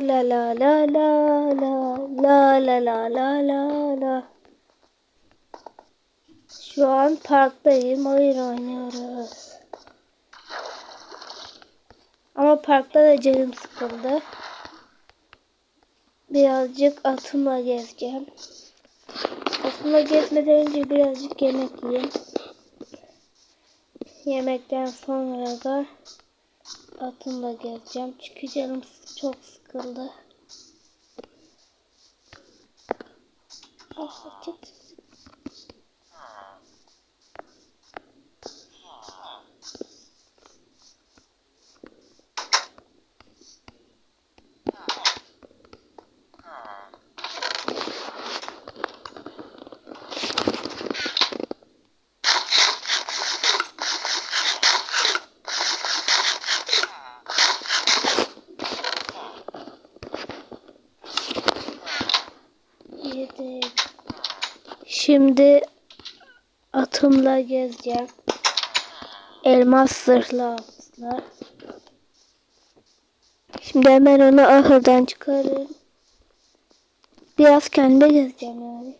la la la la la la la la la la la. Şu an parktayım. Oyun oynuyoruz. Ama parkta da canım sıkıldı. Birazcık atımla gezeceğim. Atımla gezmeden önce birazcık yemek yiyeyim. Yemekten sonra da atımla gezeceğim. Çünkü canım çok sıkıldı. Ah, Neyse çıt. Atımla gezeceğim. Elmas zırhlı atlar. Şimdi hemen onu ahırdan çıkarın. Biraz kendi gezeceğim yani.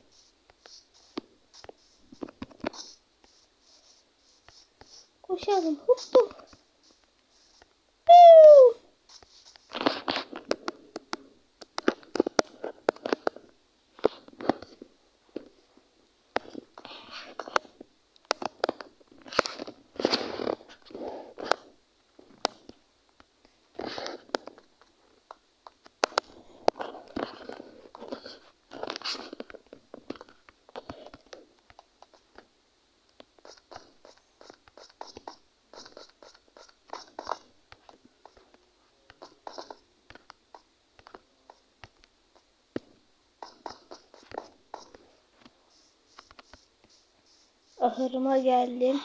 Koşalım. Hop hop. Ahırıma geldim.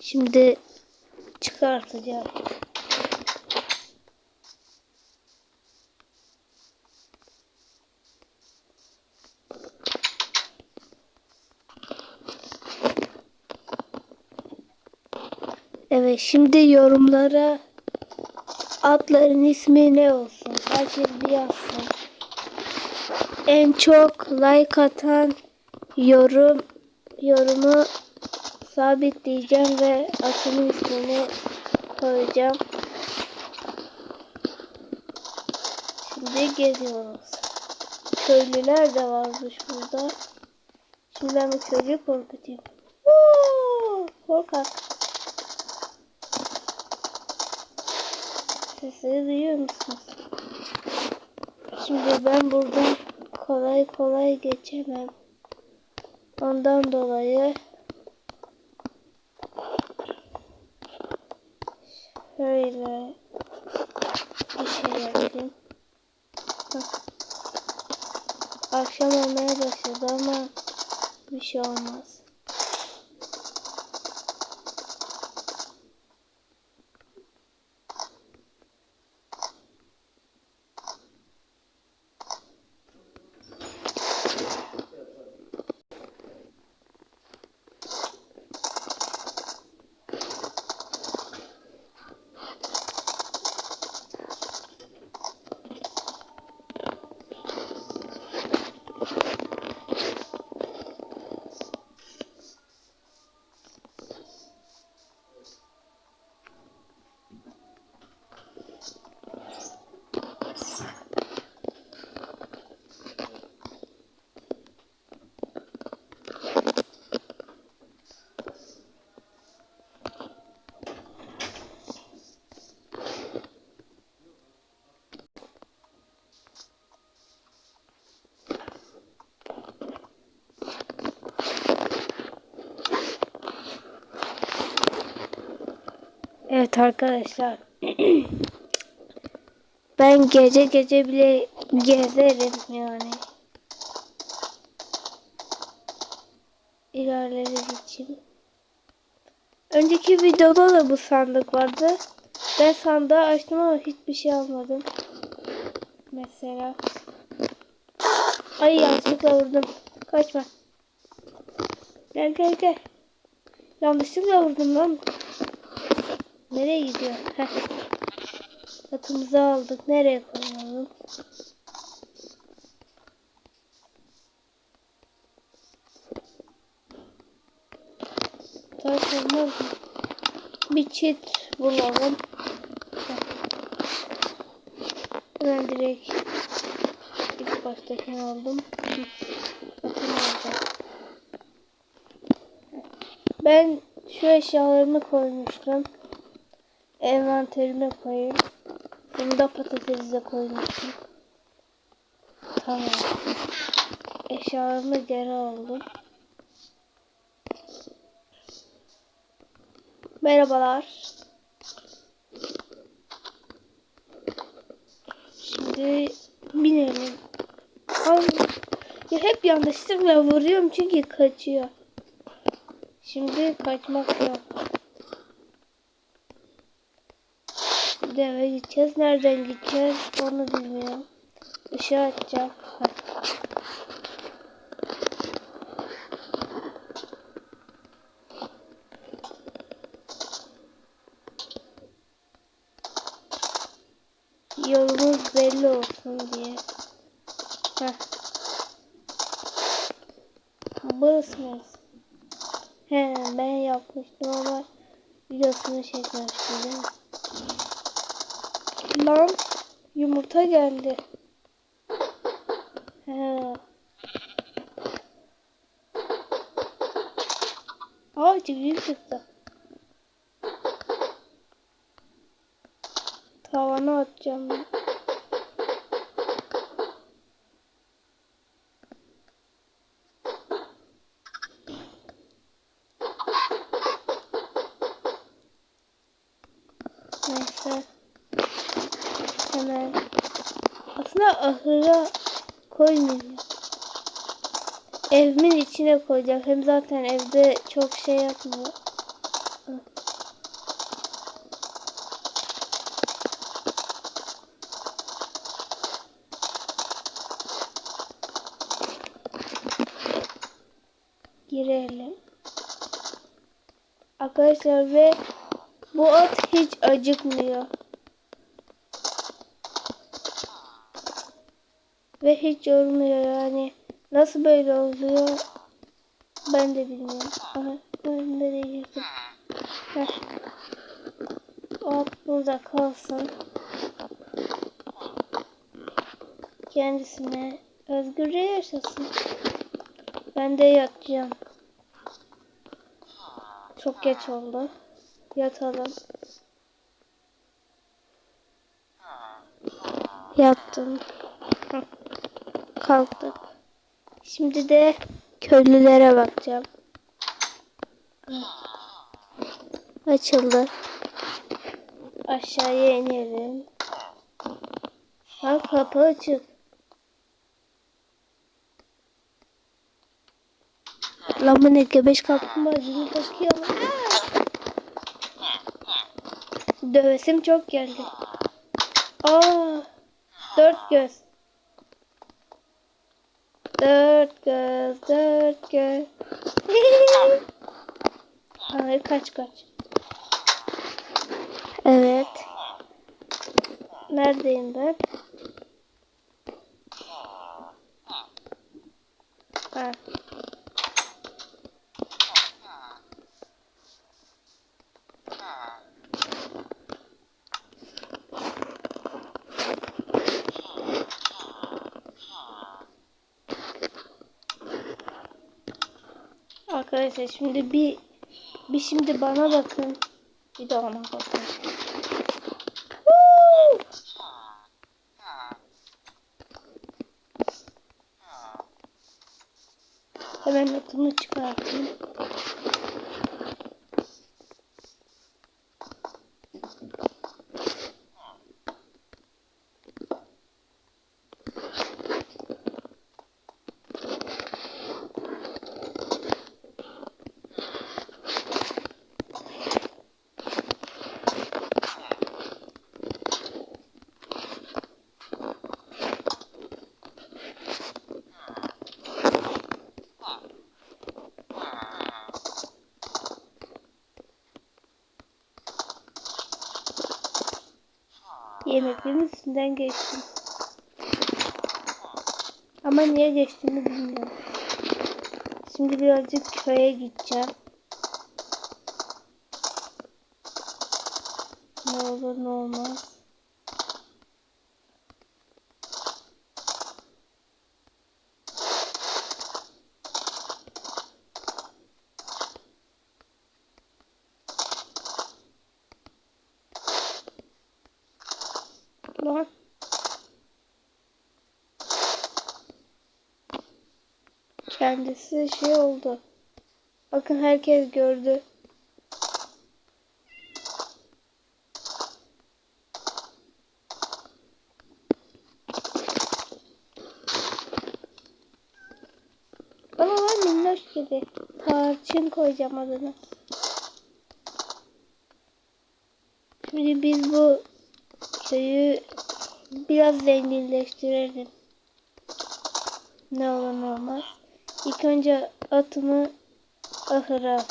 Şimdi çıkartacağım. Evet şimdi yorumlara atların ismi ne olsun? Herkes bir yazsın. En çok like atan yorum yorumu sabitleyeceğim ve atımın ismini koyacağım. Şimdi geziyoruz. Köylüler de varmış burada. Şimdi ben bu çocuğu korkutayım. Woo! Korkak. Sesleri duyuyor musunuz? Şimdi ben buradan kolay kolay geçemem. Ondan dolayı şöyle bir şey yapayım. Akşam olmaya başladı ama bir şey olmaz. Evet arkadaşlar. ben gece gece bile gezerim yani. İlerleri için. Önceki videoda da bu sandık vardı. Ben sandığı açtım ama hiçbir şey almadım. Mesela. Ay yanlışlıkla vurdum. Kaçma. Gel gel gel. Yanlışlıkla vurdum lan. Nereye gidiyor? Heh. Atımızı aldık. Nereye koyalım? Taş olmaz mı? Bir çit bulalım. Ben direkt ilk baştakini aldım. Ben şu eşyalarımı koymuştum. Envanterime koyayım. Bunu da patatese koymuştum. Tamam. Eşyalarımı geri aldım. Merhabalar. Şimdi binelim. Al. Ya hep yanlışlıkla vuruyorum çünkü kaçıyor. Şimdi kaçmak yok. Şimdi eve gideceğiz. Nereden gideceğiz onu bilmiyorum. Işığı açacağım. Yolumuz belli olsun diye. Heh. Burası mı? He ben yapmıştım ama videosunu çekmemiştim değil mi? Lan yumurta geldi. He. Aa civciv çıktı. Tavana atacağım. Neyse. Hemen. Aslında ahıra koymayayım. Evimin içine koyacağım. Hem zaten evde çok şey yapmıyor. Girelim. Arkadaşlar ve bu at hiç acıkmıyor. Ve hiç yormuyor yani. Nasıl böyle oluyor ben de bilmiyorum. Aha ben nereye girdim? Heh. At burada kalsın. Kendisine özgürce yaşasın. Ben de yatacağım. Çok geç oldu. Yatalım. Yattım. Kalktık. Şimdi de köylülere bakacağım. Açıldı. Aşağıya inelim. Ha kapı açık. Lan bu ne göbeş kaplumbağa gibi bakıyor. Dövesim çok geldi. Aa, dört göz. Dört göz, dört göz. Hayır kaç kaç. Evet. Neredeyim ben? Ha. Arkadaşlar şimdi bir bir şimdi bana bakın. Bir de ona bakın. Hemen atımı çıkartayım. Yemeklerin üstünden geçtim. Ama niye geçtiğimi bilmiyorum. Şimdi birazcık köye gideceğim. Ne olur ne olmaz. Lan. Kendisi şey oldu. Bakın herkes gördü. Bana var minnoş kedi. Tarçın koyacağım adını. Şimdi biz bu köyü biraz zenginleştirelim. Ne olur ne olmaz. İlk önce atımı ahıra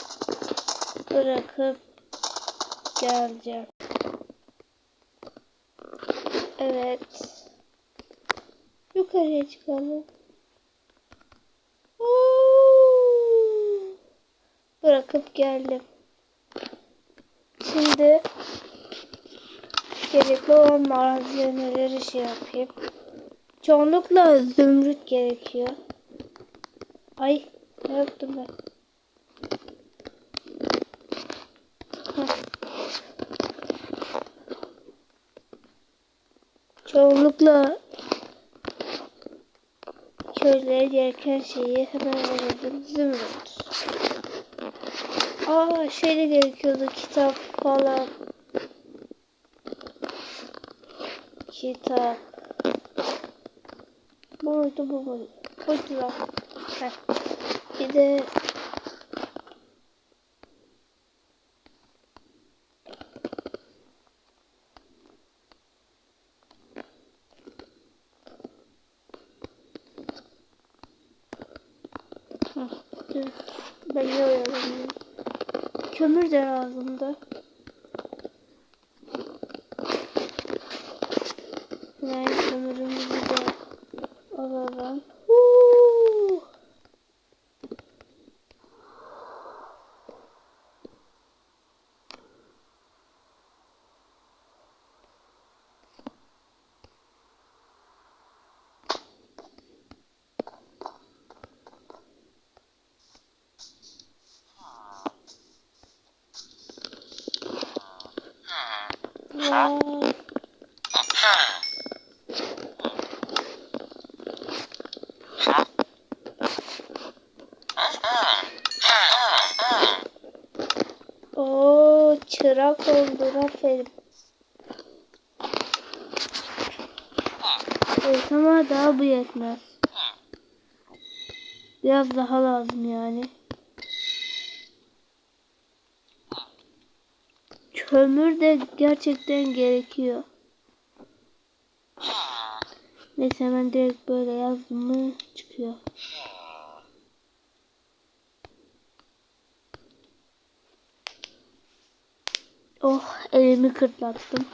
bırakıp geleceğim. Evet. Yukarıya çıkalım. Oo! Bırakıp geldim. Şimdi gerekli olan malzemeleri şey yapayım. Çoğunlukla zümrüt gerekiyor. Ay ne yaptım ben? Çoğunlukla köylere gereken şeyi hemen verelim. Zümrüt. Aa şey de gerekiyordu kitap falan. Kitap. Bu muydu bu muydu? Buydu lan. Heh. Bir de Heh, dur. Ben ne oyalanıyorum? Kömür de lazımdı. Hemen kömürümüzü de alalım. Huu! Vay. Oo, çırak oldun aferin. Evet ama daha bu yetmez. Biraz daha lazım yani. Kömür de gerçekten gerekiyor. Neyse hemen direkt böyle yazdım mı çıkıyor. Oh elimi kırtlattım.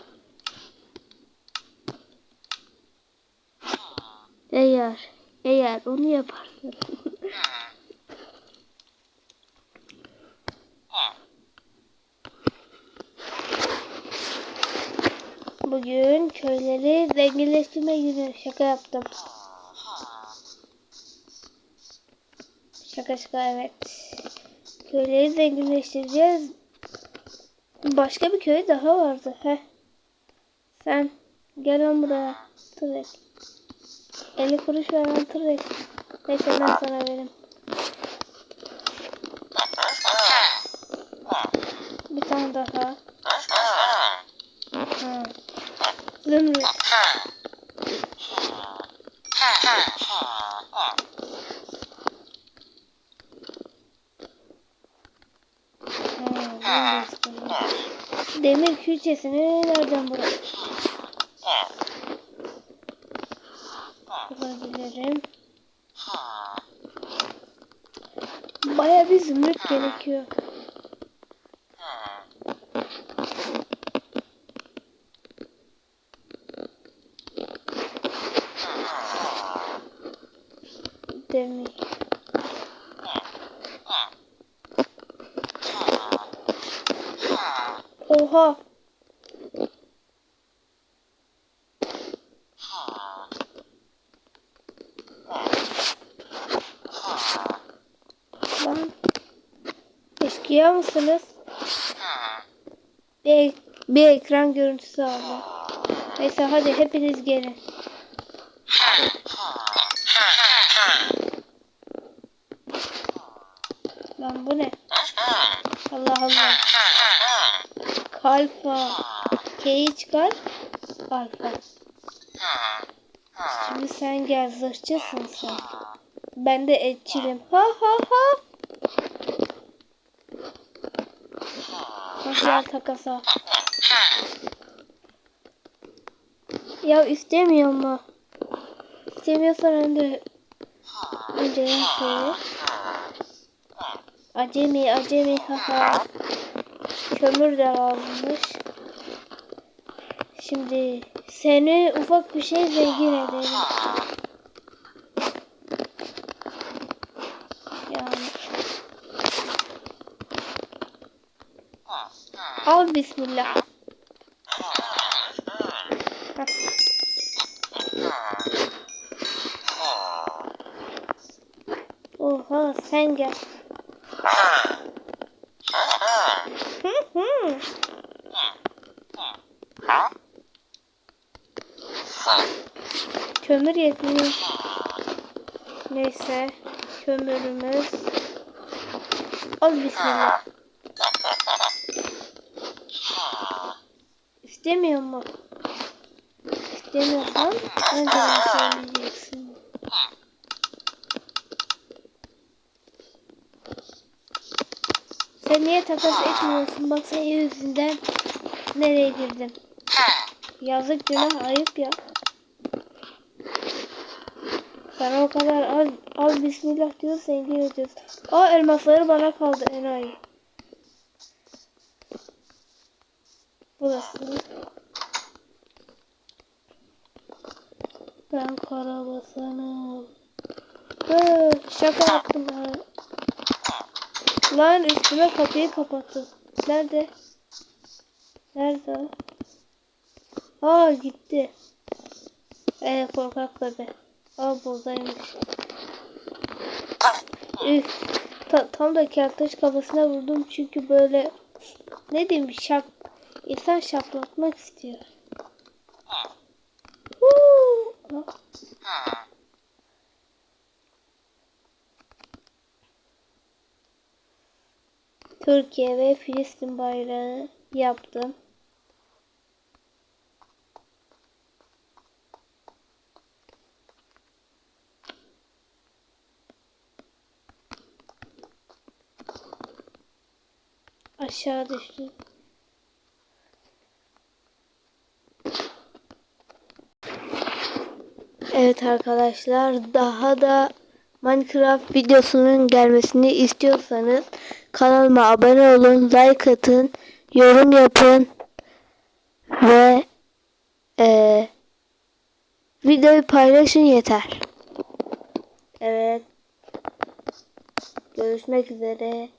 Eğer eğer onu yaparsan. Şaka yaptım. Şaka şaka evet. Köyleri zenginleştireceğiz. Başka bir köy daha vardı. Heh. Sen gel lan buraya. Tırek. 50 kuruş veren tırek. Neyse ben sana veririm. Bir tane daha. Ha. Zümrüt. Demir külçesini nereden bulalım? Bulabilirim. Baya bir zümrüt gerekiyor. Mısınız? Bir, bir ekran görüntüsü aldı. Neyse hadi hepiniz gelin. Lan bu ne? Allah Allah. Kalfa. K'yi çıkar. Alfa. Şimdi sen gel zırhçısın sen. Ben de etçilim. Ha ha ha. Gel takasa. Ya istemiyor mu? İstemiyorsan önce önce söyle. Acemi acemi haha. Kömür de lazımmış. Şimdi seni ufak bir şey zengin edelim. Yani. Al bismillah. Heh. Oha sen gel. Hı hı. Kömür yetmiyor. Neyse. Kömürümüz. Al bismillah. İstemiyor mu? İstemiyorsan önceden söyleyeceksin. Sen niye takas etmiyorsun? Bak senin yüzünden nereye girdim? Yazık günah ayıp ya. Sana o kadar az, az bismillah diyor zengin ediyorsun. Aa elmasları bana kaldı enayi. Burası. Ben karabasanım. Hı, şaka yaptım ha. Lan üstüme kapıyı kapattı. Nerede? Nerede? Aa gitti. Ee korkak bebe. Aa buradaymış. Üf. Ta- tam da kertaş kafasına vurdum çünkü böyle ne diyeyim şap insan şaplatmak istiyor. Türkiye ve Filistin bayrağı yaptım. Aşağı düştüm. Evet arkadaşlar daha da Minecraft videosunun gelmesini istiyorsanız kanalıma abone olun, like atın, yorum yapın ve eee, videoyu paylaşın yeter. Evet. Görüşmek üzere.